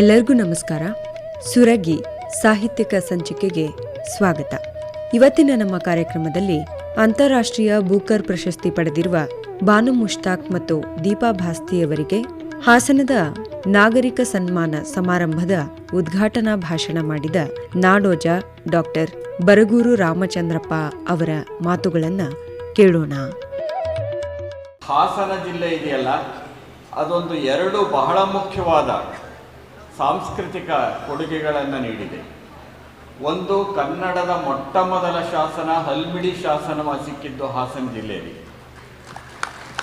ಎಲ್ಲರಿಗೂ ನಮಸ್ಕಾರ. ಸುರಗಿ ಸಾಹಿತ್ಯಕ ಸಂಚಿಕೆಗೆ ಸ್ವಾಗತ. ಇವತ್ತಿನ ನಮ್ಮ ಕಾರ್ಯಕ್ರಮದಲ್ಲಿ ಅಂತಾರಾಷ್ಟ್ರೀಯ ಬೂಕರ್ ಪ್ರಶಸ್ತಿ ಪಡೆದಿರುವ ಬಾನು ಮುಷ್ತಾಕ್ ಮತ್ತು ದೀಪಾ ಭಾಸ್ತಿಯವರಿಗೆ ಹಾಸನದ ನಾಗರಿಕ ಸನ್ಮಾನ ಸಮಾರಂಭದ ಉದ್ಘಾಟನಾ ಭಾಷಣ ಮಾಡಿದ ನಾಡೋಜ ಡಾಕ್ಟರ್ ಬರಗೂರು ರಾಮಚಂದ್ರಪ್ಪ ಅವರ ಮಾತುಗಳನ್ನು ಕೇಳೋಣ. ಹಾಸನ ಜಿಲ್ಲೆ ಇದೆಯಲ್ಲ, ಅದೊಂದು ಎರಡು ಬಹಳ ಮುಖ್ಯವಾದ ಸಾಂಸ್ಕೃತಿಕ ಕೊಡುಗೆಗಳನ್ನು ನೀಡಿದೆ. ಒಂದು ಕನ್ನಡದ ಮೊಟ್ಟ ಮೊದಲ ಶಾಸನ ಹಲ್ಮಿಡಿ ಶಾಸನ ಸಿಕ್ಕಿದ್ದು ಹಾಸನ ಜಿಲ್ಲೆಯಲ್ಲಿ.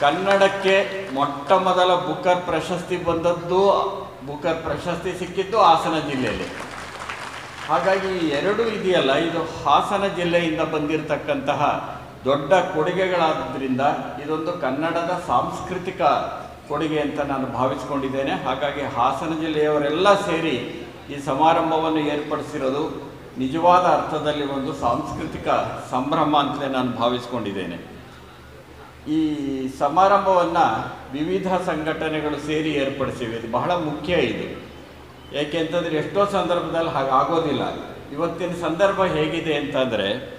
ಕನ್ನಡಕ್ಕೆ ಮೊಟ್ಟ ಮೊದಲ ಬುಕರ್ ಪ್ರಶಸ್ತಿ ಬಂದದ್ದು, ಬುಕರ್ ಪ್ರಶಸ್ತಿ ಸಿಕ್ಕಿದ್ದು ಹಾಸನ ಜಿಲ್ಲೆಯಲ್ಲಿ. ಹಾಗಾಗಿ ಎರಡು ಇದೆಯಲ್ಲ, ಇದು ಹಾಸನ ಜಿಲ್ಲೆಯಿಂದ ಬಂದಿರತಕ್ಕಂತಹ ದೊಡ್ಡ ಕೊಡುಗೆಗಳಾದ್ದರಿಂದ ಇದೊಂದು ಕನ್ನಡದ ಸಾಂಸ್ಕೃತಿಕ ಕೊಡುಗೆ ಅಂತ ನಾನು ಭಾವಿಸ್ಕೊಂಡಿದ್ದೇನೆ. ಹಾಗಾಗಿ ಹಾಸನ ಜಿಲ್ಲೆಯವರೆಲ್ಲ ಸೇರಿ ಈ ಸಮಾರಂಭವನ್ನು ಏರ್ಪಡಿಸಿರೋದು ನಿಜವಾದ ಅರ್ಥದಲ್ಲಿ ಒಂದು ಸಾಂಸ್ಕೃತಿಕ ಸಂಭ್ರಮ ಅಂತಲೇ ನಾನು ಭಾವಿಸ್ಕೊಂಡಿದ್ದೇನೆ. ಈ ಸಮಾರಂಭವನ್ನು ವಿವಿಧ ಸಂಘಟನೆಗಳು ಸೇರಿ ಏರ್ಪಡಿಸಿವೆ. ಇದು ಬಹಳ ಮುಖ್ಯ ಇದು. ಏಕೆಂತಂದರೆ ಎಷ್ಟೋ ಸಂದರ್ಭದಲ್ಲಿ ಹಾಗೆ ಆಗೋದಿಲ್ಲ. ಇವತ್ತಿನ ಸಂದರ್ಭ ಹೇಗಿದೆ ಅಂತಂದರೆ,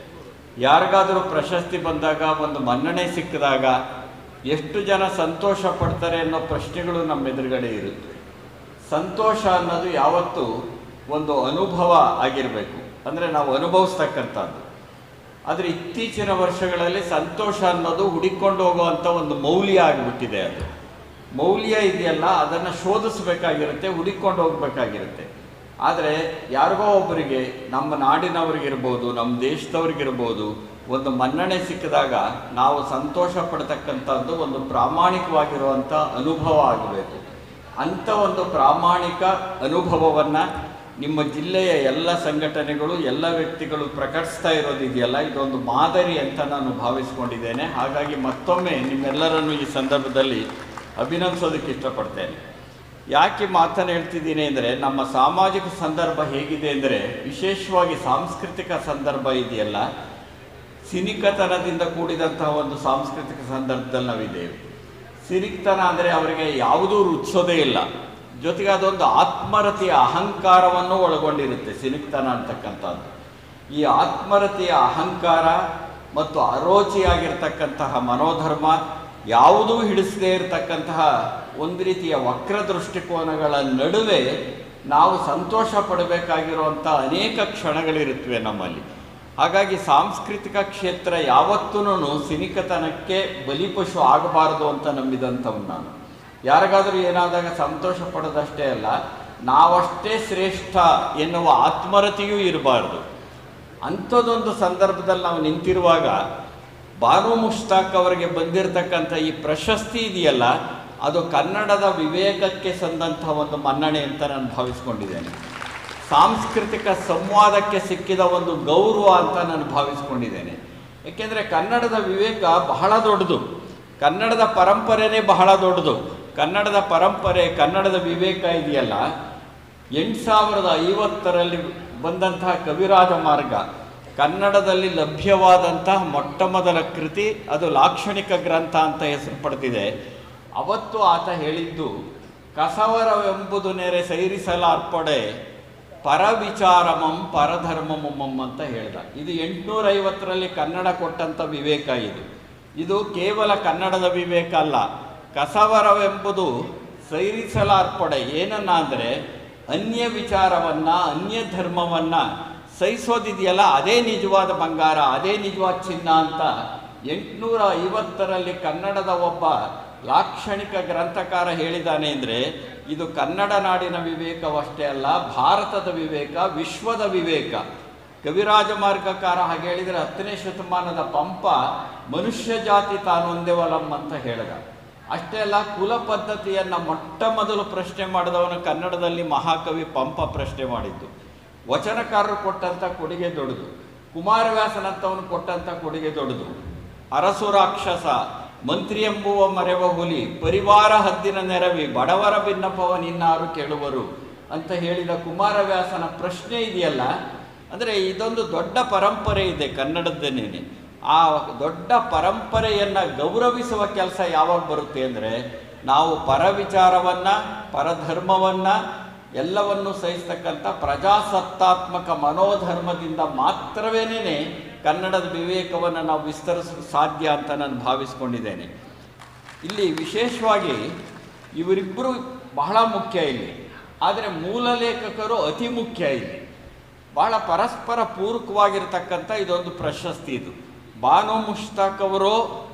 ಯಾರಿಗಾದರೂ ಪ್ರಶಸ್ತಿ ಬಂದಾಗ, ಒಂದು ಮನ್ನಣೆ ಸಿಕ್ಕಿದಾಗ ಎಷ್ಟು ಜನ ಸಂತೋಷ ಪಡ್ತಾರೆ ಅನ್ನೋ ಪ್ರಶ್ನೆಗಳು ನಮ್ಮ ಎದುರುಗಡೆ ಇರುತ್ತೆ. ಸಂತೋಷ ಅನ್ನೋದು ಯಾವತ್ತೂ ಒಂದು ಅನುಭವ ಆಗಿರಬೇಕು. ಅಂದರೆ ನಾವು ಅನುಭವಿಸ್ತಕ್ಕಂಥದ್ದು. ಆದರೆ ಇತ್ತೀಚಿನ ವರ್ಷಗಳಲ್ಲಿ ಸಂತೋಷ ಅನ್ನೋದು ಹುಡಿಕೊಂಡು ಹೋಗುವಂಥ ಒಂದು ಮೌಲ್ಯ ಆಗಿಬಿಟ್ಟಿದೆ ಅದು. ಮೌಲ್ಯ ಇದೆಯಲ್ಲ, ಅದನ್ನು ಶೋಧಿಸಬೇಕಾಗಿರುತ್ತೆ, ಹುಡಿಕೊಂಡು ಹೋಗಬೇಕಾಗಿರುತ್ತೆ. ಆದರೆ ಯಾರಿಗೋ ಒಬ್ಬರಿಗೆ ನಮ್ಮ ನಾಡಿನವ್ರಿಗಿರ್ಬೋದು, ನಮ್ಮ ದೇಶದವ್ರಿಗಿರ್ಬೋದು ಒಂದು ಮನ್ನಣೆ ಸಿಕ್ಕಿದಾಗ ನಾವು ಸಂತೋಷ ಪಡ್ತಕ್ಕಂಥದ್ದು ಒಂದು ಪ್ರಾಮಾಣಿಕವಾಗಿರುವಂಥ ಅನುಭವ ಆಗಬೇಕು. ಅಂಥ ಒಂದು ಪ್ರಾಮಾಣಿಕ ಅನುಭವವನ್ನು ನಿಮ್ಮ ಜಿಲ್ಲೆಯ ಎಲ್ಲ ಸಂಘಟನೆಗಳು, ಎಲ್ಲ ವ್ಯಕ್ತಿಗಳು ಪ್ರಕಟಿಸ್ತಾ ಇರೋದಿದೆಯಲ್ಲ, ಇದೊಂದು ಮಾದರಿ ಅಂತ ನಾನು ಭಾವಿಸ್ಕೊಂಡಿದ್ದೇನೆ. ಹಾಗಾಗಿ ಮತ್ತೊಮ್ಮೆ ನಿಮ್ಮೆಲ್ಲರನ್ನು ಈ ಸಂದರ್ಭದಲ್ಲಿ ಅಭಿನಂದಿಸೋದಕ್ಕೆ ಇಷ್ಟಪಡ್ತೇನೆ. ಯಾಕೆ ಮಾತನ್ನು ಹೇಳ್ತಿದ್ದೀನಿ ಅಂದರೆ, ನಮ್ಮ ಸಾಮಾಜಿಕ ಸಂದರ್ಭ ಹೇಗಿದೆ ಅಂದರೆ, ವಿಶೇಷವಾಗಿ ಸಾಂಸ್ಕೃತಿಕ ಸಂದರ್ಭ ಇದೆಯಲ್ಲ ಸಿನಿಕತನದಿಂದ ಕೂಡಿದಂತಹ ಒಂದು ಸಾಂಸ್ಕೃತಿಕ ಸಂದರ್ಭದಲ್ಲಿ ನಾವಿದ್ದೇವೆ. ಸಿನಿಕ್ತನ ಅಂದರೆ ಅವರಿಗೆ ಯಾವುದೂ ರುಚಿಸೋದೇ ಇಲ್ಲ. ಜೊತೆಗೆ ಅದೊಂದು ಆತ್ಮರತಿಯ ಅಹಂಕಾರವನ್ನು ಒಳಗೊಂಡಿರುತ್ತೆ ಸಿನಿಕ್ತನ ಅಂತಕ್ಕಂಥದ್ದು. ಈ ಆತ್ಮರತಿಯ ಅಹಂಕಾರ ಮತ್ತು ಅರೋಚಿಯಾಗಿರ್ತಕ್ಕಂತಹ ಮನೋಧರ್ಮ ಯಾವುದೂ ಹಿಡಿಸದೇ ಇರತಕ್ಕಂತಹ ಒಂದು ರೀತಿಯ ವಕ್ರ ದೃಷ್ಟಿಕೋನಗಳ ನಡುವೆ ನಾವು ಸಂತೋಷ ಪಡಬೇಕಾಗಿರುವಂಥ ಅನೇಕ ಕ್ಷಣಗಳಿರುತ್ತವೆ ನಮ್ಮಲ್ಲಿ. ಹಾಗಾಗಿ ಸಾಂಸ್ಕೃತಿಕ ಕ್ಷೇತ್ರ ಯಾವತ್ತೂ ಸಿನಿಕತನಕ್ಕೆ ಬಲಿಪಶು ಆಗಬಾರದು ಅಂತ ನಂಬಿದಂಥವು ನಾನು. ಯಾರಿಗಾದರೂ ಏನಾದಾಗ ಸಂತೋಷ ಪಡೋದಷ್ಟೇ ಅಲ್ಲ, ನಾವಷ್ಟೇ ಶ್ರೇಷ್ಠ ಎನ್ನುವ ಆತ್ಮರತಿಯೂ ಇರಬಾರ್ದು. ಅಂಥದ್ದೊಂದು ಸಂದರ್ಭದಲ್ಲಿ ನಾವು ನಿಂತಿರುವಾಗ ಬಾನು ಮುಷ್ತಾಕ್ ಅವರಿಗೆ ಬಂದಿರತಕ್ಕಂಥ ಈ ಪ್ರಶಸ್ತಿ ಇದೆಯಲ್ಲ, ಅದು ಕನ್ನಡದ ವಿವೇಕಕ್ಕೆ ಸಂದಂಥ ಒಂದು ಮನ್ನಣೆ ಅಂತ ನಾನು ಭಾವಿಸ್ಕೊಂಡಿದ್ದೇನೆ. ಸಾಂಸ್ಕೃತಿಕ ಸಂವಾದಕ್ಕೆ ಸಿಕ್ಕಿದ ಒಂದು ಗೌರವ ಅಂತ ನಾನು ಭಾವಿಸ್ಕೊಂಡಿದ್ದೇನೆ. ಏಕೆಂದರೆ ಕನ್ನಡದ ವಿವೇಕ ಬಹಳ ದೊಡ್ಡದು. ಕನ್ನಡದ ಪರಂಪರೆನೇ ಬಹಳ ದೊಡ್ಡದು. ಕನ್ನಡದ ಪರಂಪರೆ, ಕನ್ನಡದ ವಿವೇಕ ಇದೆಯಲ್ಲ. ಎಂಟು ಸಾವಿರದ ಐವತ್ತರಲ್ಲಿ ಬಂದಂತಹ ಕವಿರಾಜ ಮಾರ್ಗ, ಕನ್ನಡದಲ್ಲಿ ಲಭ್ಯವಾದಂತಹ ಮೊಟ್ಟ ಮೊದಲ ಕೃತಿ, ಅದು ಲಾಕ್ಷಣಿಕ ಗ್ರಂಥ ಅಂತ ಹೆಸರು ಪಡೆದಿದೆ. ಅವತ್ತು ಆತ ಹೇಳಿದ್ದು, ಕಸವರವೆಂಬುದು ನೆರೆ ಸೈರಿಸಲಾರ್ಪಡೆ ಪರವಿಚಾರಮಂ ಪರಧರ್ಮಮಂ ಅಂತ ಹೇಳ್ದ. ಇದು ಎಂಟುನೂರ ಐವತ್ತರಲ್ಲಿ ಕನ್ನಡ ಕೊಟ್ಟಂಥ ವಿವೇಕ ಇದು. ಇದು ಕೇವಲ ಕನ್ನಡದ ವಿವೇಕ ಅಲ್ಲ. ಕಸವರವೆಂಬುದು ಸೈರಿಸಲಾರ್ಪಡೆ ಏನನ್ನ ಅಂದರೆ ಅನ್ಯ ವಿಚಾರವನ್ನು, ಅನ್ಯ ಧರ್ಮವನ್ನು ಸಹಿಸೋದಿದೆಯಲ್ಲ, ಅದೇ ನಿಜವಾದ ಬಂಗಾರ, ಅದೇ ನಿಜವಾದ ಚಿನ್ನ ಅಂತ ಎಂಟುನೂರ ಐವತ್ತರಲ್ಲಿ ಕನ್ನಡದ ಒಬ್ಬ ಲಾಕ್ಷಣಿಕ ಗ್ರಂಥಕಾರ ಹೇಳಿದ್ದಾನೆ ಅಂದರೆ ಇದು ಕನ್ನಡ ನಾಡಿನ ವಿವೇಕವಷ್ಟೇ ಅಲ್ಲ, ಭಾರತದ ವಿವೇಕ, ವಿಶ್ವದ ವಿವೇಕ. ಕವಿರಾಜ ಮಾರ್ಗಕಾರ ಹಾಗೆ ಹೇಳಿದರೆ ಹತ್ತನೇ ಶತಮಾನದ ಪಂಪ ಮನುಷ್ಯ ಜಾತಿ ತಾನೊಂದೇವಲಂ ಅಂತ ಹೇಳಿದ. ಅಷ್ಟೇ ಅಲ್ಲ, ಕುಲ ಪದ್ಧತಿಯನ್ನು ಮೊಟ್ಟ ಮೊದಲು ಪ್ರಶ್ನೆ ಮಾಡಿದವನು ಕನ್ನಡದಲ್ಲಿ ಮಹಾಕವಿ ಪಂಪ ಪ್ರಶ್ನೆ ಮಾಡಿದ್ದು. ವಚನಕಾರರು ಕೊಟ್ಟಂಥ ಕೊಡುಗೆ ದೊಡ್ಡದು. ಕುಮಾರವ್ಯಾಸನಂತವನು ಕೊಟ್ಟಂಥ ಕೊಡುಗೆ ದೊಡ್ಡದು. ಅರಸು ರಾಕ್ಷಸ ಮಂತ್ರಿ ಎಂಬುವ ಮರೆವ ಹುಲಿ ಪರಿವಾರ ಹದ್ದಿನ ನೆರವಿ ಬಡವರ ಭಿನ್ನಪವ ನಿನ್ನಾರು ಕೇಳುವರು ಅಂತ ಹೇಳಿದ ಕುಮಾರವ್ಯಾಸನ ಪ್ರಶ್ನೆ ಇದೆಯಲ್ಲ? ಅಂದರೆ ಇದೊಂದು ದೊಡ್ಡ ಪರಂಪರೆ ಇದೆ ಕನ್ನಡದ್ದೇನೆ ಆ ದೊಡ್ಡ ಪರಂಪರೆಯನ್ನು ಗೌರವಿಸುವ ಕೆಲಸ ಯಾವಾಗ ಬರುತ್ತೆ ಅಂದರೆ ನಾವು ಪರ ವಿಚಾರವನ್ನು ಪರಧರ್ಮವನ್ನು ಎಲ್ಲವನ್ನು ಸಹಿಸ್ತಕ್ಕಂಥ ಪ್ರಜಾಸತ್ತಾತ್ಮಕ ಮನೋಧರ್ಮದಿಂದ ಮಾತ್ರವೇನೇ ಕನ್ನಡದ ವಿವೇಕವನ್ನು ನಾವು ವಿಸ್ತರಿಸಲು ಸಾಧ್ಯ ಅಂತ ನಾನು ಭಾವಿಸ್ಕೊಂಡಿದ್ದೇನೆ. ಇಲ್ಲಿ ವಿಶೇಷವಾಗಿ ಇವರಿಬ್ಬರು ಬಹಳ ಮುಖ್ಯ ಇಲ್ಲಿ. ಆದರೆ ಮೂಲ ಲೇಖಕರು ಅತಿ ಮುಖ್ಯ ಇಲ್ಲಿ. ಬಹಳ ಪರಸ್ಪರ ಪೂರಕವಾಗಿರ್ತಕ್ಕಂಥ ಇದೊಂದು ಪ್ರಶಸ್ತಿ ಇದು. ಬಾನು ಮುಷ್ತಾಕ್ ಅವರು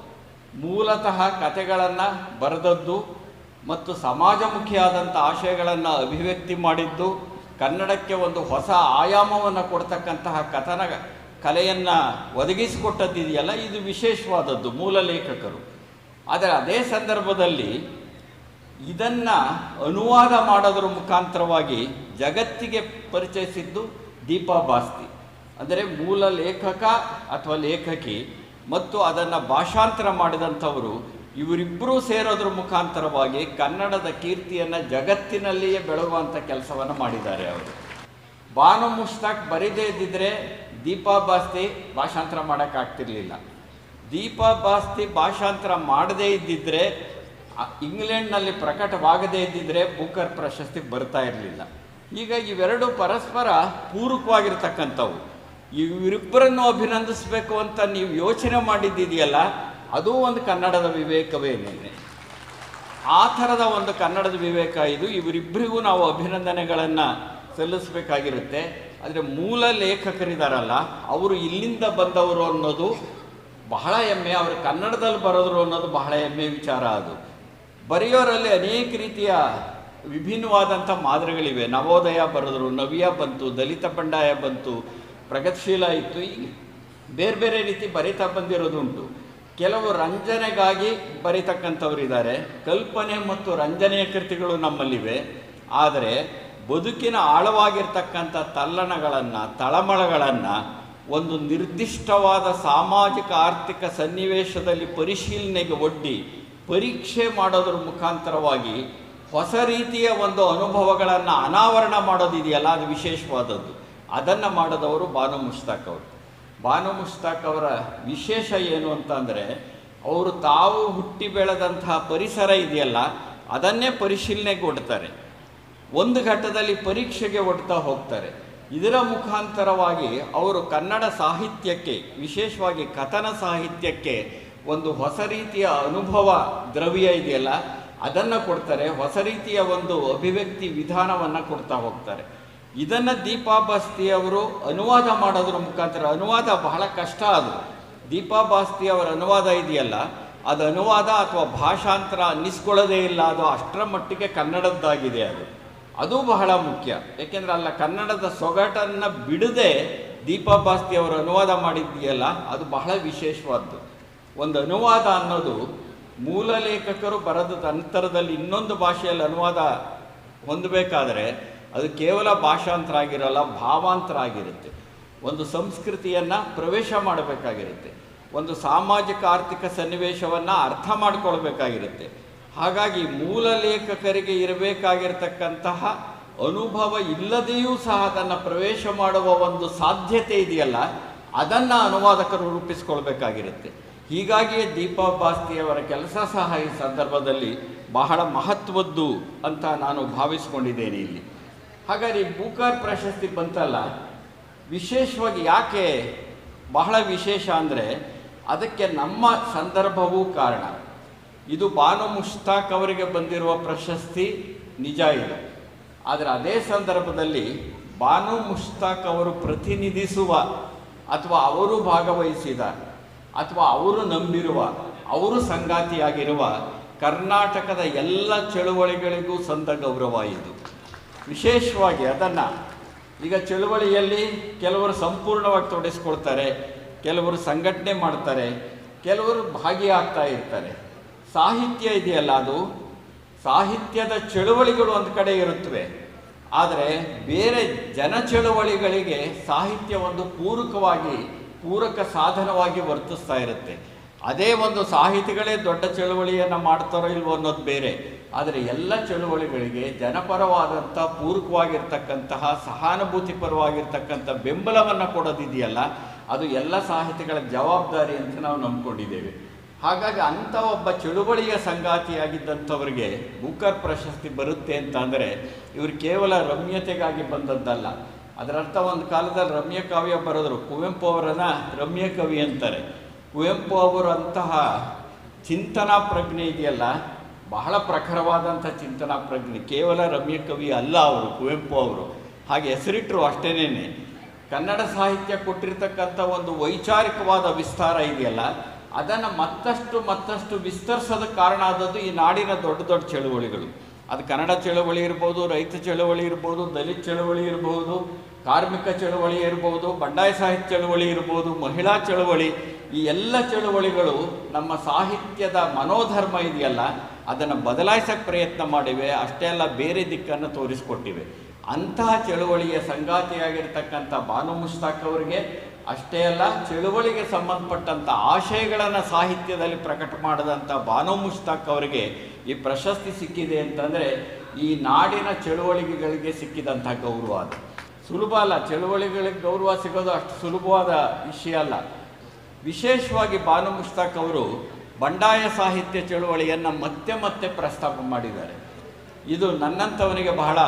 ಮೂಲತಃ ಕತೆಗಳನ್ನು ಬರೆದದ್ದು ಮತ್ತು ಸಮಾಜಮುಖಿಯಾದಂಥ ಆಶಯಗಳನ್ನು ಅಭಿವ್ಯಕ್ತಿ ಮಾಡಿದ್ದು ಕನ್ನಡಕ್ಕೆ ಒಂದು ಹೊಸ ಆಯಾಮವನ್ನು ಕೊಡ್ತಕ್ಕಂತಹ ಕಥನ ಕಲೆಯನ್ನು ಒದಗಿಸಿಕೊಟ್ಟದ್ದಿದೆಯಲ್ಲ, ಇದು ವಿಶೇಷವಾದದ್ದು ಮೂಲ ಲೇಖಕರು. ಆದರೆ ಅದೇ ಸಂದರ್ಭದಲ್ಲಿ ಇದನ್ನು ಅನುವಾದ ಮಾಡೋದ್ರ ಮುಖಾಂತರವಾಗಿ ಜಗತ್ತಿಗೆ ಪರಿಚಯಿಸಿದ್ದು ದೀಪಾ ಬಾಸ್ತಿ ಅಂದರೆ ಮೂಲ ಲೇಖಕ ಅಥವಾ ಲೇಖಕಿ ಮತ್ತು ಅದನ್ನು ಭಾಷಾಂತರ ಮಾಡಿದಂಥವರು ಇವರಿಬ್ಬರೂ ಸೇರೋದ್ರ ಮುಖಾಂತರವಾಗಿ ಕನ್ನಡದ ಕೀರ್ತಿಯನ್ನು ಜಗತ್ತಿನಲ್ಲಿಯೇ ಬೆಳಗುವಂಥ ಕೆಲಸವನ್ನು ಮಾಡಿದ್ದಾರೆ ಅವರು. ಬಾನು ಮುಷ್ತಾಕ್ ಬರೀದೇ ಇದ್ದಿದ್ರೆ ದೀಪಾ ಬಾಸ್ತಿ ಭಾಷಾಂತರ ಮಾಡೋಕ್ಕಾಗ್ತಿರ್ಲಿಲ್ಲ ದೀಪಾ ಬಾಸ್ತಿ ಭಾಷಾಂತರ ಮಾಡದೇ ಇದ್ದಿದ್ರೆ ಇಂಗ್ಲೆಂಡ್ನಲ್ಲಿ ಪ್ರಕಟವಾಗದೇ ಇದ್ದಿದ್ರೆ ಬುಕರ್ ಪ್ರಶಸ್ತಿ ಬರ್ತಾ ಇರಲಿಲ್ಲ. ಈಗ ಇವೆರಡು ಪರಸ್ಪರ ಪೂರಕವಾಗಿರ್ತಕ್ಕಂಥವು. ಇವರಿಬ್ಬರನ್ನು ಅಭಿನಂದಿಸಬೇಕು ಅಂತ ನೀವು ಯೋಚನೆ ಮಾಡಿದ್ದಿದೆಯಲ್ಲ, ಅದು ಒಂದು ಕನ್ನಡದ ವಿವೇಕವೇನೇನೆ ಆ ಥರದ ಒಂದು ಕನ್ನಡದ ವಿವೇಕ ಇದು. ಇವರಿಬ್ಬರಿಗೂ ನಾವು ಅಭಿನಂದನೆಗಳನ್ನು ಸಲ್ಲಿಸಬೇಕಾಗಿರುತ್ತೆ. ಆದರೆ ಮೂಲ ಲೇಖಕರಿದ್ದಾರಲ್ಲ ಅವರು ಇಲ್ಲಿಂದ ಬಂದವರು ಅನ್ನೋದು ಬಹಳ ಹೆಮ್ಮೆ, ಅವರು ಕನ್ನಡದಲ್ಲಿ ಬರೋದ್ರು ಅನ್ನೋದು ಬಹಳ ಹೆಮ್ಮೆ ವಿಚಾರ ಅದು. ಬರೆಯೋರಲ್ಲಿ ಅನೇಕ ರೀತಿಯ ವಿಭಿನ್ನವಾದಂಥ ಮಾದರಿಗಳಿವೆ. ನವೋದಯ ಬರೆದ್ರು, ನವಿಯ ಬಂತು, ದಲಿತ ಬಂಡಾಯ ಬಂತು, ಪ್ರಗತಿಶೀಲ ಇತ್ತು ಬೇರೆ ಬೇರೆ ರೀತಿ ಬರಿತಾ ಬಂದಿರೋದುಂಟು ಕೆಲವು ರಂಜನೆಗಾಗಿ ಬರಿತಕ್ಕಂಥವರಿದ್ದಾರೆ. ಕಲ್ಪನೆ ಮತ್ತು ರಂಜನೆಯ ಕೃತಿಗಳು ನಮ್ಮಲ್ಲಿವೆ. ಆದರೆ ಬದುಕಿನ ಆಳವಾಗಿರ್ತಕ್ಕಂಥ ತಲ್ಲಣಗಳನ್ನು, ತಳಮಳಗಳನ್ನು ಒಂದು ನಿರ್ದಿಷ್ಟವಾದ ಸಾಮಾಜಿಕ ಆರ್ಥಿಕ ಸನ್ನಿವೇಶದಲ್ಲಿ ಪರಿಶೀಲನೆಗೆ ಒಡ್ಡಿ ಪರೀಕ್ಷೆ ಮಾಡೋದ್ರ ಮುಖಾಂತರವಾಗಿ ಹೊಸ ರೀತಿಯ ಒಂದು ಅನುಭವಗಳನ್ನು ಅನಾವರಣ ಮಾಡೋದಿದೆಯಲ್ಲ, ಅದು ವಿಶೇಷವಾದದ್ದು. ಅದನ್ನು ಮಾಡಿದವರು ಬಾನು ಮುಷ್ತಾಕ್ ಅವರು. ಬಾನು ಮುಷ್ತಾಕ್ ಅವರ ವಿಶೇಷ ಏನು ಅಂತಂದರೆ, ಅವರು ತಾವು ಹುಟ್ಟಿ ಬೆಳೆದಂತಹ ಪರಿಸರ ಇದೆಯಲ್ಲ, ಅದನ್ನೇ ಪರಿಶೀಲನೆಗೆ ಒಡ್ತಾರೆ. ಒಂದು ಘಟ್ಟದಲ್ಲಿ ಪರೀಕ್ಷೆಗೆ ಒಡ್ತಾ ಹೋಗ್ತಾರೆ. ಇದರ ಮುಖಾಂತರವಾಗಿ ಅವರು ಕನ್ನಡ ಸಾಹಿತ್ಯಕ್ಕೆ, ವಿಶೇಷವಾಗಿ ಕಥನ ಸಾಹಿತ್ಯಕ್ಕೆ ಒಂದು ಹೊಸ ರೀತಿಯ ಅನುಭವ ದ್ರವ್ಯ ಇದೆಯಲ್ಲ, ಅದನ್ನು ಕೊಡ್ತಾರೆ. ಹೊಸ ರೀತಿಯ ಒಂದು ಅಭಿವ್ಯಕ್ತಿ ವಿಧಾನವನ್ನು ಕೊಡ್ತಾ ಹೋಗ್ತಾರೆ. ಇದನ್ನು ದೀಪಾ ಬಾಸ್ತಿ ಅವರು ಅನುವಾದ ಮಾಡೋದ್ರ ಮುಖಾಂತರ, ಅನುವಾದ ಬಹಳ ಕಷ್ಟ ಅದು. ದೀಪಾ ಬಾಸ್ತಿ ಅವರ ಅನುವಾದ ಇದೆಯಲ್ಲ, ಅದು ಅನುವಾದ ಅಥವಾ ಭಾಷಾಂತರ ಅನ್ನಿಸ್ಕೊಳ್ಳೋದೇ ಇಲ್ಲ, ಅದು ಅಷ್ಟರ ಮಟ್ಟಿಗೆ ಕನ್ನಡದ್ದಾಗಿದೆ ಅದು. ಅದು ಬಹಳ ಮುಖ್ಯ. ಏಕೆಂದ್ರೆ ಅಲ್ಲ, ಕನ್ನಡದ ಸೊಗಟನ್ನು ಬಿಡದೆ ದೀಪಾ ಬಾಸ್ತಿ ಅವರು ಅನುವಾದ ಮಾಡಿದೆಯಲ್ಲ ಅದು ಬಹಳ ವಿಶೇಷವಾದ್ದು. ಒಂದು ಅನುವಾದ ಅನ್ನೋದು ಮೂಲ ಲೇಖಕರು ಬರೆದ ನಂತರದಲ್ಲಿ ಇನ್ನೊಂದು ಭಾಷೆಯಲ್ಲಿ ಅನುವಾದ ಹೊಂದಬೇಕಾದರೆ ಅದು ಕೇವಲ ಭಾಷಾಂತರ ಆಗಿರಲ್ಲ ಭಾವಾಂತರ ಆಗಿರುತ್ತೆ ಒಂದು ಸಂಸ್ಕೃತಿಯನ್ನು ಪ್ರವೇಶ ಮಾಡಬೇಕಾಗಿರುತ್ತೆ. ಒಂದು ಸಾಮಾಜಿಕ ಆರ್ಥಿಕ ಸನ್ನಿವೇಶವನ್ನು ಅರ್ಥ ಮಾಡ್ಕೊಳ್ಬೇಕಾಗಿರುತ್ತೆ. ಹಾಗಾಗಿ ಮೂಲ ಲೇಖಕರಿಗೆ ಇರಬೇಕಾಗಿರ್ತಕ್ಕಂತಹ ಅನುಭವ ಇಲ್ಲದೆಯೂ ಸಹ ಅದನ್ನು ಪ್ರವೇಶ ಮಾಡುವ ಒಂದು ಸಾಧ್ಯತೆ ಇದೆಯಲ್ಲ, ಅದನ್ನು ಅನುವಾದಕರು ರೂಪಿಸ್ಕೊಳ್ಬೇಕಾಗಿರುತ್ತೆ. ಹೀಗಾಗಿಯೇ ದೀಪಾ ಬಾಸ್ತಿಯವರ ಕೆಲಸ ಸಹ ಈ ಸಂದರ್ಭದಲ್ಲಿ ಬಹಳ ಮಹತ್ವದ್ದು ಅಂತ ನಾನು ಭಾವಿಸಿಕೊಂಡಿದ್ದೇನೆ ಇಲ್ಲಿ. ಹಾಗಾಗಿ ಬೂಕರ್ ಪ್ರಶಸ್ತಿ ಬಂತಲ್ಲ, ವಿಶೇಷವಾಗಿ ಯಾಕೆ ಬಹಳ ವಿಶೇಷ ಅಂದರೆ ಅದಕ್ಕೆ ನಮ್ಮ ಸಂದರ್ಭವೂ ಕಾರಣ. ಇದು ಬಾನು ಮುಷ್ತಾಕ್ ಅವರಿಗೆ ಬಂದಿರುವ ಪ್ರಶಸ್ತಿ ನಿಜ ಇದೆ. ಆದರೆ ಅದೇ ಸಂದರ್ಭದಲ್ಲಿ ಬಾನು ಮುಷ್ತಾಕ್ ಅವರು ಪ್ರತಿನಿಧಿಸುವ ಅಥವಾ ಅವರು ಭಾಗವಹಿಸಿದ ಅಥವಾ ಅವರು ನಂಬಿರುವ, ಅವರು ಸಂಗಾತಿಯಾಗಿರುವ ಕರ್ನಾಟಕದ ಎಲ್ಲ ಚಳುವಳಿಗಳಿಗೂ ಸಂದ ಗೌರವ ಇದು. ವಿಶೇಷವಾಗಿ ಅದನ್ನು ಈಗ ಚಳುವಳಿಯಲ್ಲಿ ಕೆಲವರು ಸಂಪೂರ್ಣವಾಗಿ ತೊಡಗಿಸ್ಕೊಳ್ತಾರೆ, ಕೆಲವರು ಸಂಘಟನೆ ಮಾಡ್ತಾರೆ, ಕೆಲವರು ಭಾಗಿಯಾಗ್ತಾ ಇರ್ತಾರೆ. ಸಾಹಿತ್ಯ ಇದೆಯಲ್ಲ ಅದು? ಸಾಹಿತ್ಯದ ಚಳುವಳಿಗಳು ಒಂದು ಕಡೆ ಇರುತ್ತವೆ. ಆದರೆ ಬೇರೆ ಜನ ಚಳುವಳಿಗಳಿಗೆ ಸಾಹಿತ್ಯ ಒಂದು ಪೂರಕವಾಗಿ, ಪೂರಕ ಸಾಧನವಾಗಿ ವರ್ತಿಸ್ತಾ ಇರುತ್ತೆ. ಅದೇ ಒಂದು ಸಾಹಿತಿಗಳೇ ದೊಡ್ಡ ಚಳುವಳಿಯನ್ನು ಮಾಡ್ತಾರೋ ಇಲ್ವೋ ಅನ್ನೋದು ಬೇರೆ. ಆದರೆ ಎಲ್ಲ ಚಳುವಳಿಗಳಿಗೆ ಜನಪರವಾದಂಥ ಪೂರಕವಾಗಿರ್ತಕ್ಕಂತಹ, ಸಹಾನುಭೂತಿ ಪರವಾಗಿರ್ತಕ್ಕಂಥ ಬೆಂಬಲವನ್ನು ಕೊಡೋದಿದೆಯಲ್ಲ, ಅದು ಎಲ್ಲ ಸಾಹಿತಿಗಳ ಜವಾಬ್ದಾರಿ ಅಂತ ನಾವು ನಂಬ್ಕೊಂಡಿದ್ದೇವೆ. ಹಾಗಾಗಿ ಅಂಥ ಒಬ್ಬ ಚಳುವಳಿಯ ಸಂಗಾತಿಯಾಗಿದ್ದಂಥವ್ರಿಗೆ ಬೂಕರ್ ಪ್ರಶಸ್ತಿ ಬರುತ್ತೆ ಅಂತ ಅಂದರೆ ಇವರು ಕೇವಲ ರಮ್ಯತೆಗಾಗಿ ಬಂದದ್ದಲ್ಲ. ಅದರರ್ಥ ಒಂದು ಕಾಲದಲ್ಲಿ ರಮ್ಯ ಕಾವ್ಯ ಬರೆದರು. ಕುವೆಂಪು ಅವರನ್ನ ರಮ್ಯ ಕವಿ ಅಂತಾರೆ. ಕುವೆಂಪು ಅವರಂತಹ ಚಿಂತನಾ ಪ್ರಜ್ಞೆ ಇದೆಯಲ್ಲ, ಬಹಳ ಪ್ರಖರವಾದಂಥ ಚಿಂತನಾ ಪ್ರಜ್ಞೆ. ಕೇವಲ ರಮ್ಯ ಕವಿ ಅಲ್ಲ ಅವರು, ಕುವೆಂಪು ಅವರು. ಹಾಗೆ ಹೆಸರಿಟ್ಟರು ಅಷ್ಟೇನೇ ಕನ್ನಡ ಸಾಹಿತ್ಯ ಕೊಟ್ಟಿರ್ತಕ್ಕಂಥ ಒಂದು ವೈಚಾರಿಕವಾದ ವಿಸ್ತಾರ ಇದೆಯಲ್ಲ ಅದನ್ನು ಮತ್ತಷ್ಟು ಮತ್ತಷ್ಟು ವಿಸ್ತರಿಸೋದಕ್ಕೆ ಕಾರಣ ಆದದ್ದು ಈ ನಾಡಿನ ದೊಡ್ಡ ದೊಡ್ಡ ಚಳುವಳಿಗಳು. ಅದು ಕನ್ನಡ ಚಳುವಳಿ ಇರ್ಬೋದು, ರೈತ ಚಳುವಳಿ ಇರ್ಬೋದು, ದಲಿತ ಚಳುವಳಿ ಇರ್ಬೋದು, ಕಾರ್ಮಿಕ ಚಳುವಳಿ ಇರ್ಬೋದು, ಬಂಡಾಯ ಸಾಹಿತ್ಯ ಚಳುವಳಿ ಇರ್ಬೋದು, ಮಹಿಳಾ ಚಳುವಳಿ, ಈ ಎಲ್ಲ ಚಳವಳಿಗಳು ನಮ್ಮ ಸಾಹಿತ್ಯದ ಮನೋಧರ್ಮ ಇದೆಯಲ್ಲ, ಅದನ್ನು ಬದಲಾಯಿಸೋಕ್ಕೆ ಪ್ರಯತ್ನ ಮಾಡಿವೆ, ಅಷ್ಟೇ ಅಲ್ಲ ಬೇರೆ ದಿಕ್ಕನ್ನು ತೋರಿಸ್ಕೊಟ್ಟಿವೆ. ಅಂತಹ ಚಳುವಳಿಯ ಸಂಗಾತಿಯಾಗಿರ್ತಕ್ಕಂಥ ಬಾನು ಮುಷ್ತಾಕ್ ಅವರಿಗೆ ಅಷ್ಟೇ ಅಲ್ಲ, ಚಳುವಳಿಗೆ ಸಂಬಂಧಪಟ್ಟಂಥ ಆಶಯಗಳನ್ನು ಸಾಹಿತ್ಯದಲ್ಲಿ ಪ್ರಕಟ ಮಾಡಿದಂಥ ಬಾನು ಮುಷ್ತಾಕ್ ಅವರಿಗೆ ಈ ಪ್ರಶಸ್ತಿ ಸಿಕ್ಕಿದೆ ಅಂತಂದರೆ ಈ ನಾಡಿನ ಚಳುವಳಿಗೆಗಳಿಗೆ ಸಿಕ್ಕಿದಂಥ ಗೌರವ ಅದು. ಸುಲಭ ಅಲ್ಲ, ಚಳುವಳಿಗಳಿಗೆ ಗೌರವ ಸಿಗೋದು ಅಷ್ಟು ಸುಲಭವಾದ ವಿಷಯ ಅಲ್ಲ. ವಿಶೇಷವಾಗಿ ಬಾನು ಮುಷ್ತಾಕ್ ಅವರು ಬಂಡಾಯ ಸಾಹಿತ್ಯ ಚಳುವಳಿಯನ್ನು ಮತ್ತೆ ಮತ್ತೆ ಪ್ರಸ್ತಾಪ ಮಾಡಿದ್ದಾರೆ. ಇದು ನನ್ನಂಥವನಿಗೆ ಬಹಳ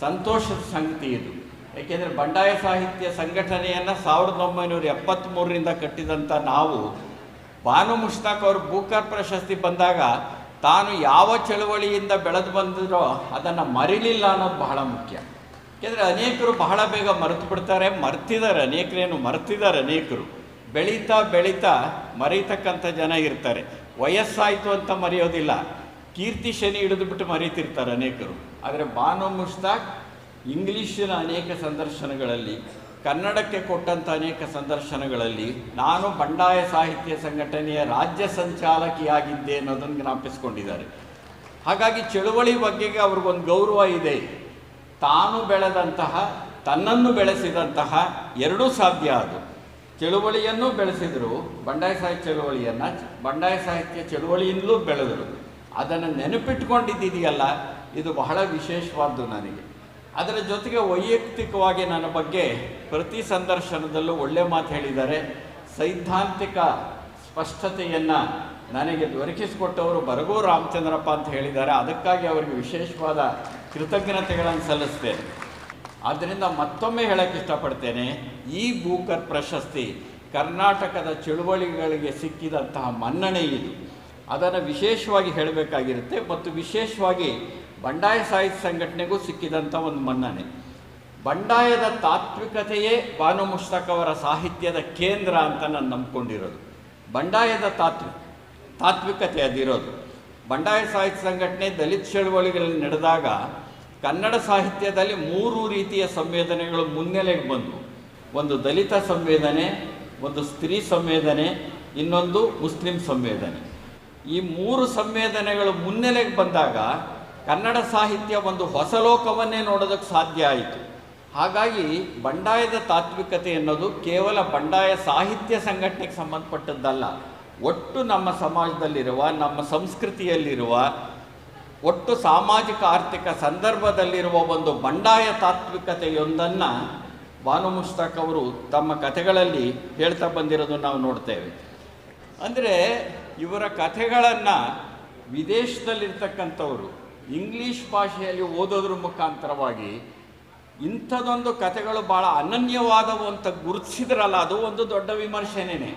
ಸಂತೋಷದ ಸಂಗತಿ ಇದು. ಏಕೆಂದರೆ ಬಂಡಾಯ ಸಾಹಿತ್ಯ ಸಂಘಟನೆಯನ್ನು ಸಾವಿರದ ಒಂಬೈನೂರ ಎಪ್ಪತ್ತ್ಮೂರರಿಂದ ಕಟ್ಟಿದಂಥ ನಾವು, ಭಾನು ಮುಷ್ತಾಕ್ ಅವರು ಬೂಕರ್ ಪ್ರಶಸ್ತಿ ಬಂದಾಗ ತಾನು ಯಾವ ಚಳುವಳಿಯಿಂದ ಬೆಳೆದು ಬಂದಿರೋ ಅದನ್ನು ಮರಿಲಿಲ್ಲ ಅನ್ನೋದು ಬಹಳ ಮುಖ್ಯ. ಏಕೆಂದರೆ ಅನೇಕರು ಬಹಳ ಬೇಗ ಮರೆತು ಬಿಡ್ತಾರೆ, ಮರ್ತಿದ್ದಾರೆ, ಅನೇಕರೇನು ಮರ್ತಿದ್ದಾರೆ ಅನೇಕರು. ಬೆಳೀತಾ ಬೆಳೀತಾ ಮರೀತಕ್ಕಂಥ ಜನ ಇರ್ತಾರೆ. ವಯಸ್ಸಾಯಿತು ಅಂತ ಮರೆಯೋದಿಲ್ಲ. ಕೀರ್ತಿ ಶನಿ ಹಿಡಿದುಬಿಟ್ಟು ಮರೀತಿರ್ತಾರೆ ಅನೇಕರು. ಆದರೆ ಬಾನು ಮುಷ್ತಾಕ್ ಇಂಗ್ಲೀಷಿನ ಅನೇಕ ಸಂದರ್ಶನಗಳಲ್ಲಿ, ಕನ್ನಡಕ್ಕೆ ಕೊಟ್ಟಂಥ ಅನೇಕ ಸಂದರ್ಶನಗಳಲ್ಲಿ ನಾನು ಬಂಡಾಯ ಸಾಹಿತ್ಯ ಸಂಘಟನೆಯ ರಾಜ್ಯ ಸಂಚಾಲಕಿಯಾಗಿದ್ದೆ ಅನ್ನೋದನ್ನು ಜ್ಞಾಪಿಸ್ಕೊಂಡಿದ್ದಾರೆ. ಹಾಗಾಗಿ ಚಳುವಳಿ ಬಗ್ಗೆಗೆ ಅವ್ರಿಗೊಂದು ಗೌರವ ಇದೆ. ತಾನು ಬೆಳೆದಂತಹ, ತನ್ನನ್ನು ಬೆಳೆಸಿದಂತಹ ಎರಡೂ ಸಾಧ್ಯ ಅದು. ಚಳುವಳಿಯನ್ನು ಬೆಳೆಸಿದರು, ಬಂಡಾಯ ಸಾಹಿತ್ಯ ಚಳುವಳಿಯನ್ನು, ಬಂಡಾಯ ಸಾಹಿತ್ಯ ಚಳುವಳಿಯಿಂದಲೂ ಬೆಳೆದರು. ಅದನ್ನು ನೆನಪಿಟ್ಕೊಂಡಿದ್ದಿದೆಯಲ್ಲ, ಇದು ಬಹಳ ವಿಶೇಷವಾದ್ದು ನನಗೆ. ಅದರ ಜೊತೆಗೆ ವೈಯಕ್ತಿಕವಾಗಿ ನನ್ನ ಬಗ್ಗೆ ಪ್ರತಿ ಸಂದರ್ಶನದಲ್ಲೂ ಒಳ್ಳೆ ಮಾತು ಹೇಳಿದ್ದಾರೆ. ಸೈದ್ಧಾಂತಿಕ ಸ್ಪಷ್ಟತೆಯನ್ನು ನನಗೆ ದೊರಕಿಸಿಕೊಟ್ಟವರು ಬರಗೋ ರಾಮಚಂದ್ರಪ್ಪ ಅಂತ ಹೇಳಿದ್ದಾರೆ. ಅದಕ್ಕಾಗಿ ಅವರಿಗೆ ವಿಶೇಷವಾದ ಕೃತಜ್ಞತೆಗಳನ್ನು ಸಲ್ಲಿಸ್ತೇನೆ. ಆದ್ದರಿಂದ ಮತ್ತೊಮ್ಮೆ ಹೇಳಕ್ಕೆ ಇಷ್ಟಪಡ್ತೇನೆ, ಈ ಬೂಕರ್ ಪ್ರಶಸ್ತಿ ಕರ್ನಾಟಕದ ಚಳುವಳಿಗಳಿಗೆ ಸಿಕ್ಕಿದಂತಹ ಮನ್ನಣೆ ಇದು. ಅದನ್ನು ವಿಶೇಷವಾಗಿ ಹೇಳಬೇಕಾಗಿರುತ್ತೆ ಮತ್ತು ವಿಶೇಷವಾಗಿ ಬಂಡಾಯ ಸಾಹಿತ್ಯ ಸಂಘಟನೆಗೂ ಸಿಕ್ಕಿದಂಥ ಒಂದು ಮನ್ನಣೆ. ಬಂಡಾಯದ ತಾತ್ವಿಕತೆಯೇ ಬಾನು ಮುಷ್ತಾಕ್ ಅವರ ಸಾಹಿತ್ಯದ ಕೇಂದ್ರ ಅಂತ ನಾನು ನಂಬ್ಕೊಂಡಿರೋದು. ಬಂಡಾಯದ ತಾತ್ವಿಕ ತಾತ್ವಿಕತೆ ಅದಿರೋದು. ಬಂಡಾಯ ಸಾಹಿತ್ಯ ಸಂಘಟನೆ ದಲಿತ ಚಳುವಳಿಗಳಲ್ಲಿ ನಡೆದಾಗ ಕನ್ನಡ ಸಾಹಿತ್ಯದಲ್ಲಿ ಮೂರು ರೀತಿಯ ಸಂವೇದನೆಗಳು ಮುನ್ನೆಲೆಗೆ ಬಂದವು. ಒಂದು ದಲಿತ ಸಂವೇದನೆ, ಒಂದು ಸ್ತ್ರೀ ಸಂವೇದನೆ, ಇನ್ನೊಂದು ಮುಸ್ಲಿಂ ಸಂವೇದನೆ. ಈ ಮೂರು ಸಂವೇದನೆಗಳು ಮುನ್ನೆಲೆಗೆ ಬಂದಾಗ ಕನ್ನಡ ಸಾಹಿತ್ಯ ಒಂದು ಹೊಸ ಲೋಕವನ್ನೇ ನೋಡೋದಕ್ಕೆ ಸಾಧ್ಯ ಆಯಿತು. ಹಾಗಾಗಿ ಬಂಡಾಯದ ತಾತ್ವಿಕತೆ ಅನ್ನೋದು ಕೇವಲ ಬಂಡಾಯ ಸಾಹಿತ್ಯ ಸಂಘಟನೆಗೆ ಸಂಬಂಧಪಟ್ಟದ್ದಲ್ಲ. ಒಟ್ಟು ನಮ್ಮ ಸಮಾಜದಲ್ಲಿರುವ, ನಮ್ಮ ಸಂಸ್ಕೃತಿಯಲ್ಲಿರುವ, ಒಟ್ಟು ಸಾಮಾಜಿಕ ಆರ್ಥಿಕ ಸಂದರ್ಭದಲ್ಲಿರುವ ಒಂದು ಬಂಡಾಯ ತಾತ್ವಿಕತೆಯೊಂದನ್ನು ಭಾನು ಮುಷ್ತಾಕ್ ಅವರು ತಮ್ಮ ಕಥೆಗಳಲ್ಲಿ ಹೇಳ್ತಾ ಬಂದಿರೋದು ನಾವು ನೋಡ್ತೇವೆ. ಅಂದರೆ ಇವರ ಕಥೆಗಳನ್ನು ವಿದೇಶದಲ್ಲಿರ್ತಕ್ಕಂಥವರು, ಇಂಗ್ಲೀಷ್ ಭಾಷೆಯಲ್ಲಿ ಓದೋದ್ರ ಮುಖಾಂತರವಾಗಿ ಇಂಥದೊಂದು ಕಥೆಗಳು ಭಾಳ ಅನನ್ಯವಾದವು ಅಂತ ಗುರುತಿಸಿದ್ರಲ್ಲ, ಅದು ಒಂದು ದೊಡ್ಡ ವಿಮರ್ಶೆನೇ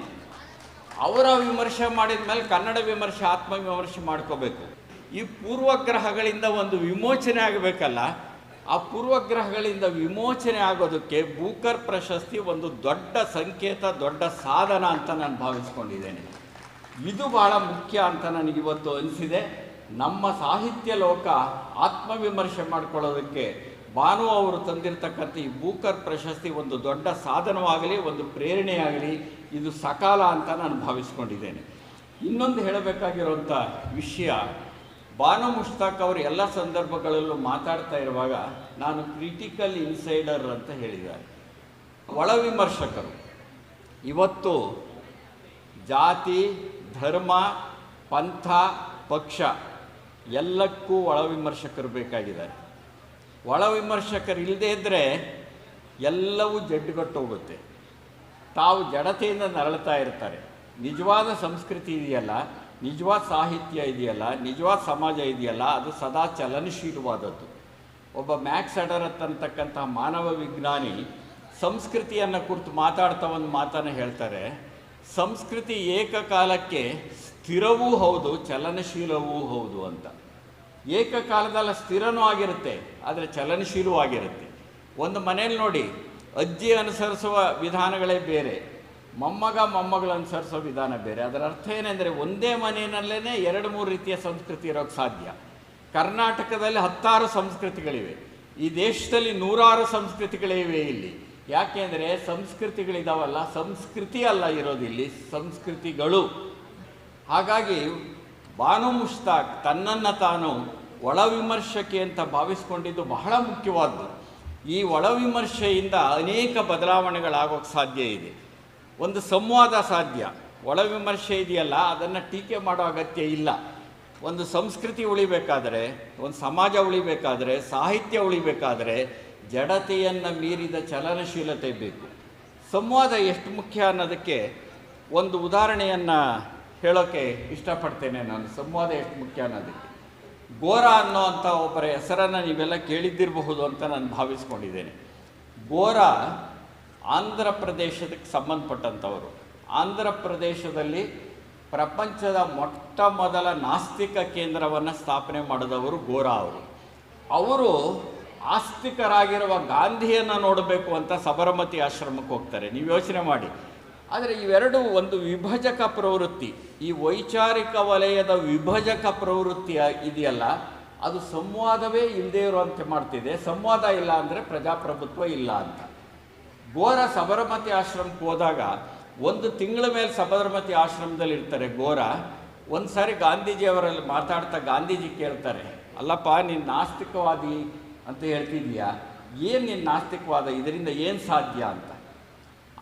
ಅವರ ವಿಮರ್ಶೆ ಮಾಡಿದ ಮೇಲೆ ಕನ್ನಡ ವಿಮರ್ಶೆ ಆತ್ಮವಿಮರ್ಶೆ ಮಾಡ್ಕೋಬೇಕು. ಈ ಪೂರ್ವಗ್ರಹಗಳಿಂದ ಒಂದು ವಿಮೋಚನೆ ಆಗಬೇಕಲ್ಲ, ಆ ಪೂರ್ವಗ್ರಹಗಳಿಂದ ವಿಮೋಚನೆ ಆಗೋದಕ್ಕೆ ಬೂಕರ್ ಪ್ರಶಸ್ತಿ ಒಂದು ದೊಡ್ಡ ಸಂಕೇತ, ದೊಡ್ಡ ಸಾಧನ ಅಂತ ನಾನು ಭಾವಿಸ್ಕೊಂಡಿದ್ದೇನೆ. ಇದು ಬಹಳ ಮುಖ್ಯ ಅಂತ ನನಗಿವತ್ತು ಅನಿಸಿದೆ. ನಮ್ಮ ಸಾಹಿತ್ಯ ಲೋಕ ಆತ್ಮವಿಮರ್ಶೆ ಮಾಡಿಕೊಳ್ಳೋದಕ್ಕೆ ಭಾನು ಅವರು ತಂದಿರತಕ್ಕಂಥ ಈ ಬೂಕರ್ ಪ್ರಶಸ್ತಿ ಒಂದು ದೊಡ್ಡ ಸಾಧನವಾಗಲಿ, ಒಂದು ಪ್ರೇರಣೆಯಾಗಲಿ, ಇದು ಸಕಾಲ ಅಂತ ನಾನು ಭಾವಿಸ್ಕೊಂಡಿದ್ದೇನೆ. ಇನ್ನೊಂದು ಹೇಳಬೇಕಾಗಿರುವಂಥ ವಿಷಯ ಬಾನು ಮುಷ್ತಾಕ್ ಅವರು ಎಲ್ಲ ಸಂದರ್ಭಗಳಲ್ಲೂ ಮಾತಾಡ್ತಾ ಇರುವಾಗ ನಾನು ಕ್ರಿಟಿಕಲ್ ಇನ್ಸೈಡರ್ ಅಂತ ಹೇಳಿದ್ದಾರೆ. ಒಳ ವಿಮರ್ಶಕರು, ಇವತ್ತು ಜಾತಿ ಧರ್ಮ, ಪಂಥ, ಪಕ್ಷ ಎಲ್ಲಕ್ಕೂ ಒಳ ವಿಮರ್ಶಕರು ಬೇಕಾಗಿದ್ದಾರೆ. ಒಳ ವಿಮರ್ಶಕರು ಇಲ್ಲದೇ ಇದ್ದರೆ ಎಲ್ಲವೂ ಜಡ್ಡುಗಟ್ಟೋಗುತ್ತೆ ತಾವು ಜಡತೆಯಿಂದ ನರಳ್ತಾ ಇರ್ತಾರೆ. ನಿಜವಾದ ಸಂಸ್ಕೃತಿ ಇದೆಯಲ್ಲ, ನಿಜವಾದ ಸಾಹಿತ್ಯ ಇದೆಯಲ್ಲ, ನಿಜವಾದ ಸಮಾಜ ಇದೆಯಲ್ಲ, ಅದು ಸದಾ ಚಲನಶೀಲವಾದದ್ದು. ಒಬ್ಬ ಮ್ಯಾಕ್ಸ್ ಅಡರತ್ ಅಂತಕ್ಕಂಥ ಮಾನವ ವಿಜ್ಞಾನಿ ಸಂಸ್ಕೃತಿಯನ್ನು ಕುರಿತು ಮಾತಾಡ್ತಾ ಒಂದು ಮಾತನ್ನು ಹೇಳ್ತಾರೆ. ಸಂಸ್ಕೃತಿ ಏಕಕಾಲಕ್ಕೆ ಸ್ಥಿರವೂ ಹೌದು, ಚಲನಶೀಲವೂ ಹೌದು ಅಂತ. ಏಕಕಾಲದಲ್ಲಿ ಸ್ಥಿರನೂ ಆಗಿರುತ್ತೆ, ಆದರೆ ಚಲನಶೀಲವೂ ಆಗಿರುತ್ತೆ. ಒಂದು ಮನೇಲಿ ನೋಡಿ, ಅಜ್ಜಿ ಅನುಸರಿಸುವ ವಿಧಾನಗಳೇ ಬೇರೆ, ಮೊಮ್ಮಗ ಮೊಮ್ಮಗಳು ಅನುಸರಿಸುವ ವಿಧಾನ ಬೇರೆ. ಅದರ ಅರ್ಥ ಏನೆಂದರೆ, ಒಂದೇ ಮನೆಯಲ್ಲೇ ಎರಡು ಮೂರು ರೀತಿಯ ಸಂಸ್ಕೃತಿ ಇರೋಕ್ಕೆ ಸಾಧ್ಯ. ಕರ್ನಾಟಕದಲ್ಲಿ ಹತ್ತಾರು ಸಂಸ್ಕೃತಿಗಳಿವೆ. ಈ ದೇಶದಲ್ಲಿ ನೂರಾರು ಸಂಸ್ಕೃತಿಗಳಿವೆ ಇಲ್ಲಿ. ಯಾಕೆಂದರೆ ಸಂಸ್ಕೃತಿಗಳಿದಾವಲ್ಲ, ಸಂಸ್ಕೃತಿ ಅಲ್ಲ ಇರೋದಿಲ್ಲಿ, ಸಂಸ್ಕೃತಿಗಳು. ಹಾಗಾಗಿ ಬಾನು ಮುಷ್ತಾಕ್ ತನ್ನನ್ನು ತಾನು ಒಳ ವಿಮರ್ಶಕಿ ಅಂತ ಭಾವಿಸ್ಕೊಂಡಿದ್ದು ಬಹಳ ಮುಖ್ಯವಾದ್ದು. ಈ ಒಳ ವಿಮರ್ಶೆಯಿಂದ ಅನೇಕ ಬದಲಾವಣೆಗಳಾಗೋಕ್ಕೆ ಸಾಧ್ಯ ಇದೆ. ಒಂದು ಸಂವಾದ ಸಾಧ್ಯ. ಒಳ ವಿಮರ್ಶೆ ಇದೆಯಲ್ಲ, ಅದನ್ನು ಟೀಕೆ ಮಾಡೋ ಅಗತ್ಯ ಇಲ್ಲ. ಒಂದು ಸಂಸ್ಕೃತಿ ಉಳಿಬೇಕಾದರೆ, ಒಂದು ಸಮಾಜ ಉಳಿಬೇಕಾದರೆ, ಸಾಹಿತ್ಯ ಉಳಿಬೇಕಾದರೆ ಜಡತೆಯನ್ನು ಮೀರಿದ ಚಲನಶೀಲತೆ ಬೇಕು. ಸಂವಾದ ಎಷ್ಟು ಮುಖ್ಯ ಅನ್ನೋದಕ್ಕೆ ಒಂದು ಉದಾಹರಣೆಯನ್ನು ಹೇಳೋಕ್ಕೆ ಇಷ್ಟಪಡ್ತೇನೆ ನಾನು. ಸಂವಾದ ಎಷ್ಟು ಮುಖ್ಯ ಅನ್ನೋದಕ್ಕೆ. ಗೋರ ಅನ್ನೋ ಅಂಥ ಒಬ್ಬರ ಹೆಸರನ್ನು ನೀವೆಲ್ಲ ಕೇಳಿದ್ದಿರಬಹುದು ಅಂತ ನಾನು ಭಾವಿಸ್ಕೊಂಡಿದ್ದೇನೆ. ಗೋರ ಆಂಧ್ರ ಪ್ರದೇಶಕ್ಕೆ ಸಂಬಂಧಪಟ್ಟಂಥವರು. ಆಂಧ್ರ ಪ್ರದೇಶದಲ್ಲಿ ಪ್ರಪಂಚದ ಮೊಟ್ಟ ಮೊದಲ ನಾಸ್ತಿಕ ಕೇಂದ್ರವನ್ನು ಸ್ಥಾಪನೆ ಮಾಡಿದವರು ಗೋರಾ ಅವರು. ಅವರು ಆಸ್ತಿಕರಾಗಿರುವ ಗಾಂಧಿಯನ್ನು ನೋಡಬೇಕು ಅಂತ ಸಬರಮತಿ ಆಶ್ರಮಕ್ಕೆ ಹೋಗ್ತಾರೆ. ನೀವು ಯೋಚನೆ ಮಾಡಿ. ಆದರೆ ಇವೆರಡು ಒಂದು ವಿಭಜಕ ಪ್ರವೃತ್ತಿ. ಈ ವೈಚಾರಿಕ ವಲಯದ ವಿಭಜಕ ಪ್ರವೃತ್ತಿ ಇದೆಯಲ್ಲ, ಅದು ಸಂವಾದವೇ ಇಲ್ಲದೇ ಇರುವಂತೆ ಮಾಡ್ತಿದೆ. ಸಂವಾದ ಇಲ್ಲ ಅಂದರೆ ಪ್ರಜಾಪ್ರಭುತ್ವ ಇಲ್ಲ ಅಂತ. ಗೋರ ಸಬರಮತಿ ಆಶ್ರಮಕ್ಕೆ ಹೋದಾಗ ಒಂದು ತಿಂಗಳ ಮೇಲೆ ಸಬರಮತಿ ಆಶ್ರಮದಲ್ಲಿ ಇರ್ತಾರೆ ಗೋರ ಒಂದು ಸಾರಿ ಗಾಂಧೀಜಿಯವರಲ್ಲಿ ಮಾತಾಡ್ತಾ ಗಾಂಧೀಜಿ ಕೇಳ್ತಾರೆ, ಅಲ್ಲಪ್ಪ ನೀನು ನಾಸ್ತಿಕವಾದಿ ಅಂತ ಹೇಳ್ತಿದ್ಯಾ? ಏನು ನಿನ್ನ ನಾಸ್ತಿಕವಾದ? ಇದರಿಂದ ಏನು ಸಾಧ್ಯ ಅಂತ.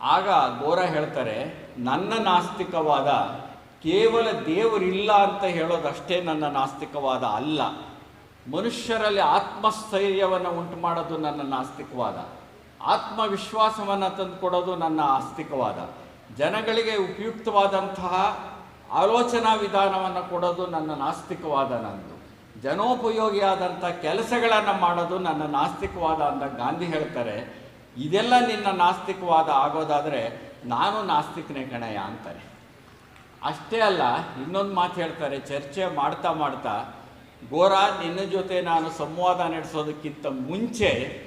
ಆಗ ಗೋರ ಹೇಳ್ತಾರೆ, ನನ್ನ ನಾಸ್ತಿಕವಾದ ಕೇವಲ ದೇವರಿಲ್ಲ ಅಂತ ಹೇಳೋದಷ್ಟೇ ನನ್ನ ನಾಸ್ತಿಕವಾದ ಅಲ್ಲ. ಮನುಷ್ಯರಲ್ಲಿ ಆತ್ಮಸ್ಥೈರ್ಯವನ್ನು ಉಂಟು ಮಾಡೋದು ನನ್ನ ನಾಸ್ತಿಕವಾದ. ಆತ್ಮವಿಶ್ವಾಸವನ್ನು ತಂದುಕೊಡೋದು ನನ್ನ ಆಸ್ತಿಕವಾದ. ಜನಗಳಿಗೆ ಉಪಯುಕ್ತವಾದಂತಹ ಆಲೋಚನಾ ವಿಧಾನವನ್ನು ಕೊಡೋದು ನನ್ನ ನಾಸ್ತಿಕವಾದ ನಂದು. ಜನೋಪಯೋಗಿಯಾದಂಥ ಕೆಲಸಗಳನ್ನು ಮಾಡೋದು ನನ್ನ ನಾಸ್ತಿಕವಾದ ಅಂತ ಗಾಂಧಿ ಹೇಳ್ತಾರೆ. ಇದೆಲ್ಲ ನಿನ್ನ ನಾಸ್ತಿಕವಾದ ಆಗೋದಾದರೆ ನಾನು ನಾಸ್ತಿಕನೇ ಗಣಯ ಅಂತಾರೆ. ಅಷ್ಟೇ ಅಲ್ಲ, ಇನ್ನೊಂದು ಮಾತು ಹೇಳ್ತಾರೆ, ಚರ್ಚೆ ಮಾಡ್ತಾ ಮಾಡ್ತಾ, ಗೋರ ನಿನ್ನ ಜೊತೆ ನಾನು ಸಂವಾದ ನಡೆಸೋದಕ್ಕಿಂತ ಮುಂಚೆ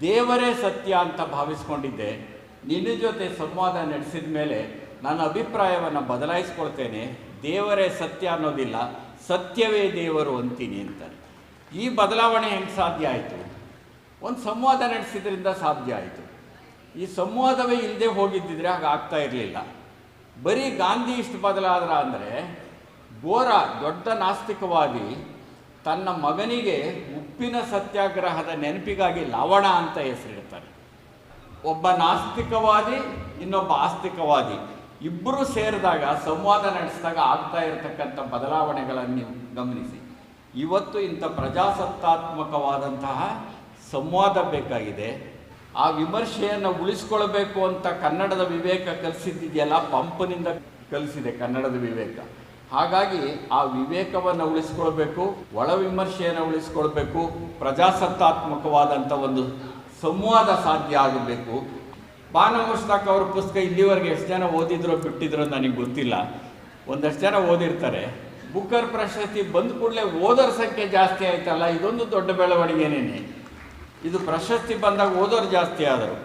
ದೇವರೇ ಸತ್ಯ ಅಂತ ಭಾವಿಸ್ಕೊಂಡಿದ್ದೆ. ನಿನ್ನ ಜೊತೆ ಸಂವಾದ ನಡೆಸಿದ ಮೇಲೆ ನನ್ನ ಅಭಿಪ್ರಾಯವನ್ನು ಬದಲಾಯಿಸ್ಕೊಳ್ತೇನೆ. ದೇವರೇ ಸತ್ಯ ಅನ್ನೋದಿಲ್ಲ. ಸತ್ಯವೇ ದೇವರು ಅಂತೀನಿ ಅಂತಾರೆ. ಈ ಬದಲಾವಣೆ ಹೆಂಗೆ ಸಾಧ್ಯ ಆಯಿತು? ಒಂದು ಸಂವಾದ ನಡೆಸಿದ್ರಿಂದ ಸಾಧ್ಯ ಆಯಿತು. ಈ ಸಂವಾದವೇ ಇಲ್ಲದೆ ಹೋಗಿದ್ದಿದ್ರೆ ಹಾಗೆ ಆಗ್ತಾ ಇರಲಿಲ್ಲ. ಬರೀ ಗಾಂಧಿ ಇಷ್ಟು ಬದಲಾದ್ರ ಅಂದರೆ ಗೋರ ದೊಡ್ಡ ನಾಸ್ತಿಕವಾದಿ ತನ್ನ ಮಗನಿಗೆ ಉಪ್ಪಿನ ಸತ್ಯಾಗ್ರಹದ ನೆನಪಿಗಾಗಿ ಲವಣ ಅಂತ ಹೆಸರಿಡ್ತಾರೆ. ಒಬ್ಬ ನಾಸ್ತಿಕವಾದಿ, ಇನ್ನೊಬ್ಬ ಆಸ್ತಿಕವಾದಿ. ಇಬ್ಬರು ಸೇರಿದಾಗ, ಸಂವಾದ ನಡೆಸಿದಾಗ ಆಗ್ತಾ ಇರತಕ್ಕಂಥ ಬದಲಾವಣೆಗಳನ್ನು ನೀವು ಗಮನಿಸಿ. ಇವತ್ತು ಇಂಥ ಪ್ರಜಾಸತ್ತಾತ್ಮಕವಾದಂತಹ ಸಂವಾದ ಬೇಕಾಗಿದೆ. ಆ ವಿಮರ್ಶೆಯನ್ನು ಉಳಿಸ್ಕೊಳ್ಬೇಕು ಅಂತ ಕನ್ನಡದ ವಿವೇಕ ಕಲಿಸಿದ್ದಿದೆಯಲ್ಲ? ಪಂಪನಿಂದ ಕಲಿಸಿದೆ ಕನ್ನಡದ ವಿವೇಕ. ಹಾಗಾಗಿ ಆ ವಿವೇಕವನ್ನು ಉಳಿಸ್ಕೊಳ್ಬೇಕು, ಒಳ ವಿಮರ್ಶೆಯನ್ನು ಉಳಿಸ್ಕೊಳ್ಬೇಕು, ಪ್ರಜಾಸತ್ತಾತ್ಮಕವಾದಂಥ ಒಂದು ಸಂವಾದ ಸಾಧ್ಯ ಆಗಬೇಕು. ಮುಷ್ತಾಕ್ ಅವ್ರ ಪುಸ್ತಕ ಇಲ್ಲಿವರೆಗೆ ಎಷ್ಟು ಜನ ಓದಿದ್ರೋ, ಬಿಟ್ಟಿದ್ರೋ ನನಗೆ ಗೊತ್ತಿಲ್ಲ. ಒಂದಷ್ಟು ಜನ ಓದಿರ್ತಾರೆ. ಬುಕ್ಕರ್ ಪ್ರಶಸ್ತಿ ಬಂದ ಕೂಡಲೇ ಓದೋರ ಸಂಖ್ಯೆ ಜಾಸ್ತಿ ಆಯ್ತಲ್ಲ, ಇದೊಂದು ದೊಡ್ಡ ಬೆಳವಣಿಗೆನೇನೆ ಇದು ಪ್ರಶಸ್ತಿ ಬಂದಾಗ ಓದೋರು ಜಾಸ್ತಿ ಆದರು.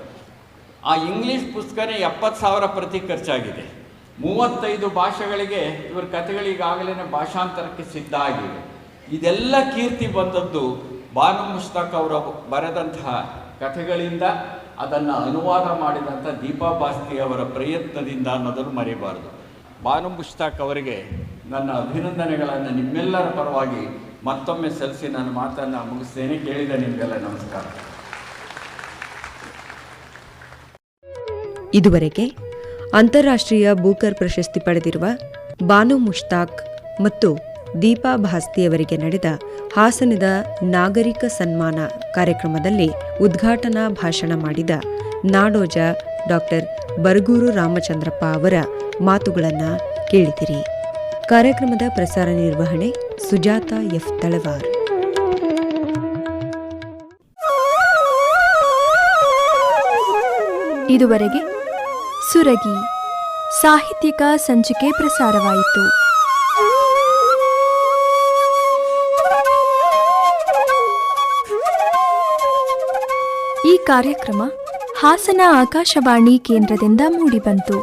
ಆ ಇಂಗ್ಲೀಷ್ ಪುಸ್ತಕನೇ ಎಪ್ಪತ್ತು ಸಾವಿರ ಪ್ರತಿ ಖರ್ಚಾಗಿದೆ. ಮೂವತ್ತೈದು ಭಾಷೆಗಳಿಗೆ ಇವರ ಕಥೆಗಳಿಗಾಗಲೇ ಭಾಷಾಂತರಕ್ಕೆ ಸಿದ್ಧ ಆಗಿದೆ ಇದೆಲ್ಲ ಕೀರ್ತಿ ಬಂದದ್ದು ಬಾನು ಮುಷ್ತಾಕ್ ಅವರು ಬರೆದಂತಹ ಕಥೆಗಳಿಂದ. ಅದನ್ನು ಅನುವಾದ ಮಾಡಿದಂಥ ದೀಪಾ ಬಾಸ್ತಿ ಅವರ ಪ್ರಯತ್ನದಿಂದ ಅನ್ನೋದನ್ನು ಮರೆಯಬಾರದು ಬಾನು ಮುಷ್ತಾಕ್ ಅವರಿಗೆ ನನ್ನ ಅಭಿನಂದನೆಗಳನ್ನು ನಿಮ್ಮೆಲ್ಲರ ಪರವಾಗಿ ಮತ್ತೊಮ್ಮೆ ಸಲ್ಲಿಸಿ ನನ್ನ ಮಾತನ್ನು ಮುಗಿಸ್ತೇನೆ. ಕೇಳಿದ ನಿಮಗೆಲ್ಲ ನಮಸ್ಕಾರ. ಇದುವರೆಗೆ ಅಂತಾರಾಷ್ಟ್ರೀಯ ಬೂಕರ್ ಪ್ರಶಸ್ತಿ ಪಡೆದಿರುವ ಬಾನು ಮುಷ್ತಾಕ್ ಮತ್ತು ದೀಪಾ ಭಾಸ್ತಿಯವರಿಗೆ ನಡೆದ ಹಾಸನದ ನಾಗರಿಕ ಸನ್ಮಾನ ಕಾರ್ಯಕ್ರಮದಲ್ಲಿ ಉದ್ಘಾಟನಾ ಭಾಷಣ ಮಾಡಿದ ನಾಡೋಜ ಡಾಕ್ಟರ್ ಬರಗೂರು ರಾಮಚಂದ್ರಪ್ಪ ಅವರ ಮಾತುಗಳನ್ನು ಕೇಳಿದಿರಿ. ಕಾರ್ಯಕ್ರಮದ ಪ್ರಸಾರ ನಿರ್ವಹಣೆ ಸುಜಾತ ಎಫ್ ತಳವಾರ್. ಇದುವರೆಗೆ ಸುರಗಿ ಸಾಹಿತ್ಯಿಕ ಸಂಚಿಕೆ ಪ್ರಸಾರವಾಯಿತು. ಕಾರ್ಯಕ್ರಮ ಹಾಸನ ಆಕಾಶವಾಣಿ ಕೇಂದ್ರದಿಂದ ಮೂಡಿಬಂತು.